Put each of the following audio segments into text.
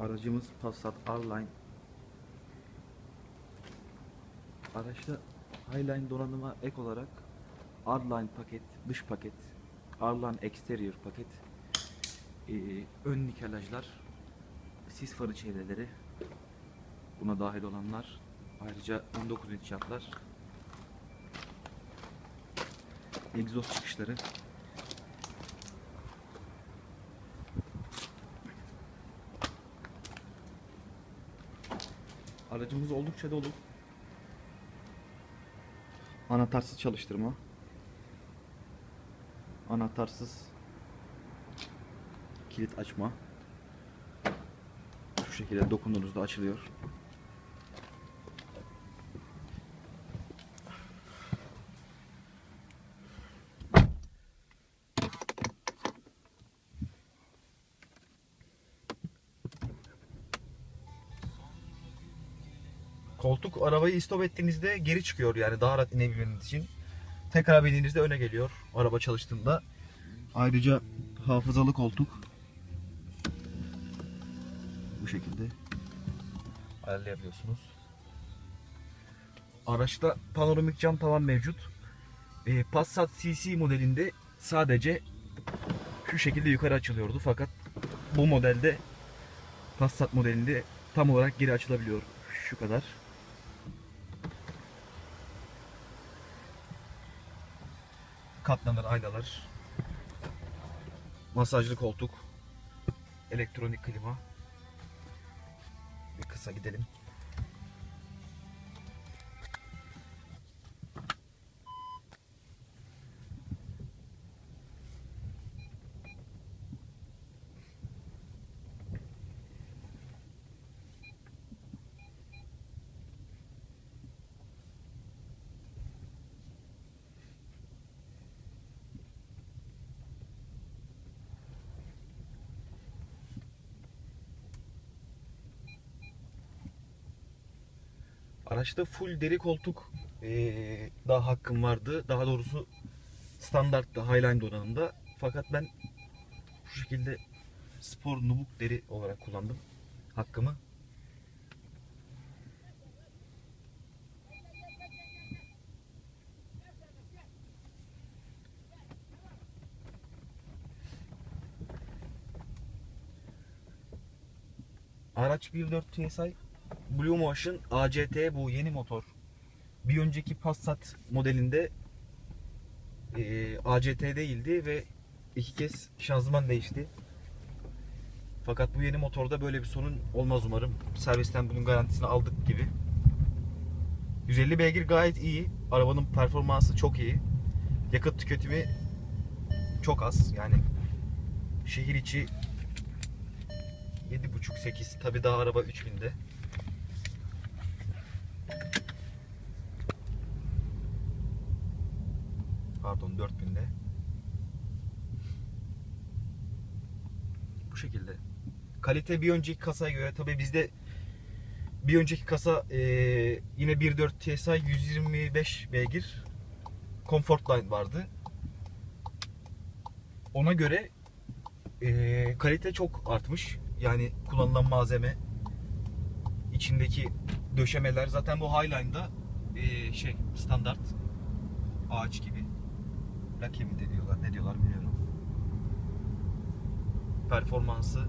Aracımız Passat R-Line. Araçta Highline donanıma ek olarak R-Line paket, dış paket, R-Line Exterior paket, ee, ön nikelajlar, sis farı çevreleri, buna dahil olanlar, ayrıca 19 inç jantlar, egzoz çıkışları, Aracımız oldukça dolu. Anahtarsız çalıştırma. Anahtarsız kilit açma. Şu şekilde dokunduğunuzda açılıyor. Koltuk arabayı istop ettiğinizde geri çıkıyor yani daha rahat inebilmeniz için. Tekrar bindiğinizde öne geliyor araba çalıştığında. Ayrıca hafızalı koltuk. Bu şekilde ayarlayabiliyorsunuz. Araçta panoramik cam tavan mevcut. Ee, Passat CC modelinde sadece şu şekilde yukarı açılıyordu fakat bu modelde Passat modelinde tam olarak geri açılabiliyor. Şu kadar. Katlanır aynalar. Masajlı koltuk. Elektronik klima. Bir kısa gidelim. Araçta full deri koltuk eee, daha hakkım vardı. Daha doğrusu standartta Highline donanımda. Fakat ben şu şekilde spor nubuk deri olarak kullandım hakkımı. Araç 1.4 TSI Blue Motion ACT bu yeni motor. Bir önceki Passat modelinde eee, ACT değildi ve iki kez şanzıman değişti. Fakat bu yeni motorda böyle bir sorun olmaz umarım. Servisten bunun garantisini aldık gibi. 150 beygir gayet iyi. Arabanın performansı çok iyi. Yakıt tüketimi çok az. Yani şehir içi 7.5-8 tabi daha araba 3000'de. Pardon 4000'de. Bu şekilde. Kalite bir önceki kasaya göre tabi bizde bir önceki kasa eee, yine 1.4 TSI 125 beygir Comfortline vardı. Ona göre eee, kalite çok artmış. Yani kullanılan malzeme içindeki döşemeler zaten bu Highline'da eee, şey standart ağaç gibi. Lake mi de diyorlar ne diyorlar bilmiyorum. Performansı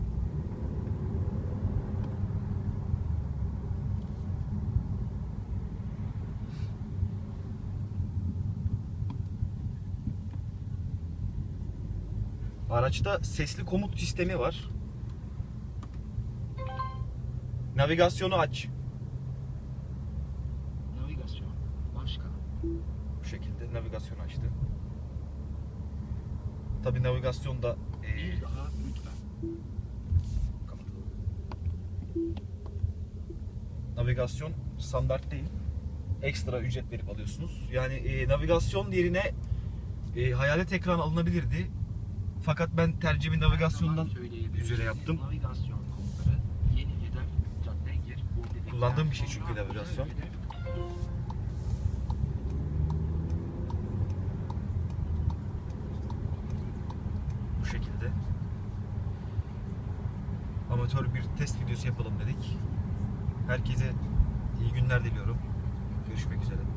Araçta sesli komut sistemi var. Navigasyonu aç. Navigasyon. Başka. Bu şekilde navigasyon açtı. Tabi navigasyonda e, Bir daha lütfen. Navigasyon standart değil. Ekstra ücret verip alıyorsunuz. Yani e, navigasyon yerine e, hayalet ekran alınabilirdi. Fakat ben tercihimi navigasyondan üzere yaptım. Navigasyon komutları. Yeni hedef. Cadde gir. Kullandığım bir şey çünkü navigasyon. geldi. Amatör bir test videosu yapalım dedik. Herkese iyi günler diliyorum. Görüşmek üzere.